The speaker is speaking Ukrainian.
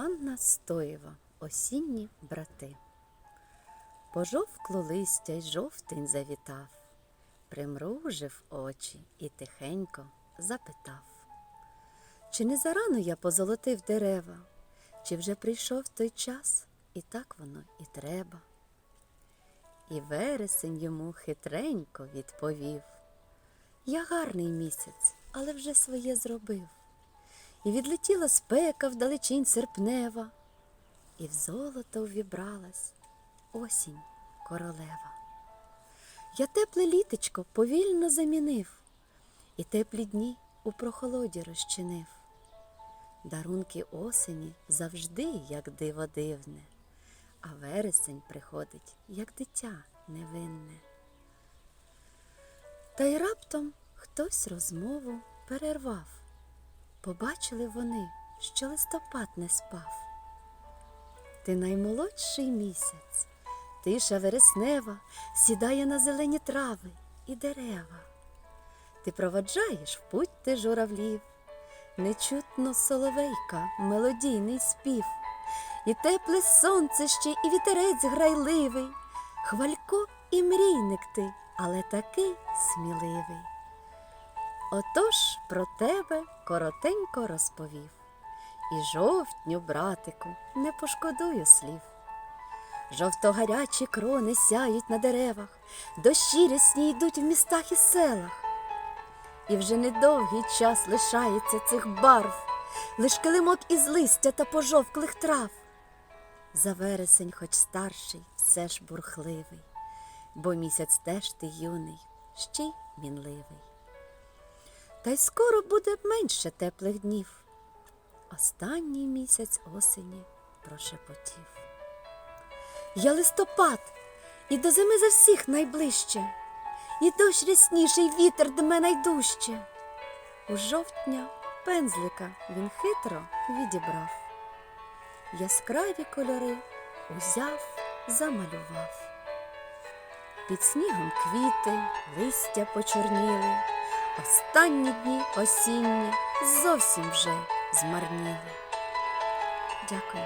Анна Стоєва Осінні брати. Пожовкло листя й жовтень завітав, примружив очі і тихенько запитав. Чи не зарано я позолотив дерева, чи вже прийшов той час, і так воно і треба. І вересень йому хитренько відповів. Я гарний місяць, але вже своє зробив. І відлетіла спека вдалечінь серпнева, і в золото ввібралась осінь королева. Я тепле літечко повільно замінив, і теплі дні у прохолоді розчинив. Дарунки осені завжди, як диво дивне, а вересень приходить, як дитя невинне. Та й раптом хтось розмову перервав. Побачили вони, що листопад не спав. Ти наймолодший місяць, тиша вереснева сідає на зелені трави і дерева. Ти проводжаєш в путь ти журавлів, нечутно соловейка, мелодійний спів, і тепле сонце ще, і вітерець грайливий, хвалько і мрійник ти, але такий сміливий. Отож про тебе коротенько розповів. І жовтню, братику, не пошкодую слів. Жовтогарячі крони сяють на деревах, дощі рясні йдуть в містах і селах. І вже недовгий час лишається цих барв, лиш килимок із листя та пожовклих трав. За вересень, хоч старший, все ж бурхливий, бо місяць теж ти юний, ще й мінливий. Та й скоро буде менше теплих днів. Останній місяць осені прошепотів. Я листопад, і до зими за всіх найближче, і дощ рясніший вітер дме найдужче. У жовтня пензлика він хитро відібрав. Яскраві кольори узяв, замалював. Під снігом квіти, листя почорніли. Останні дні осінні зовсім вже змарніли. Дякую.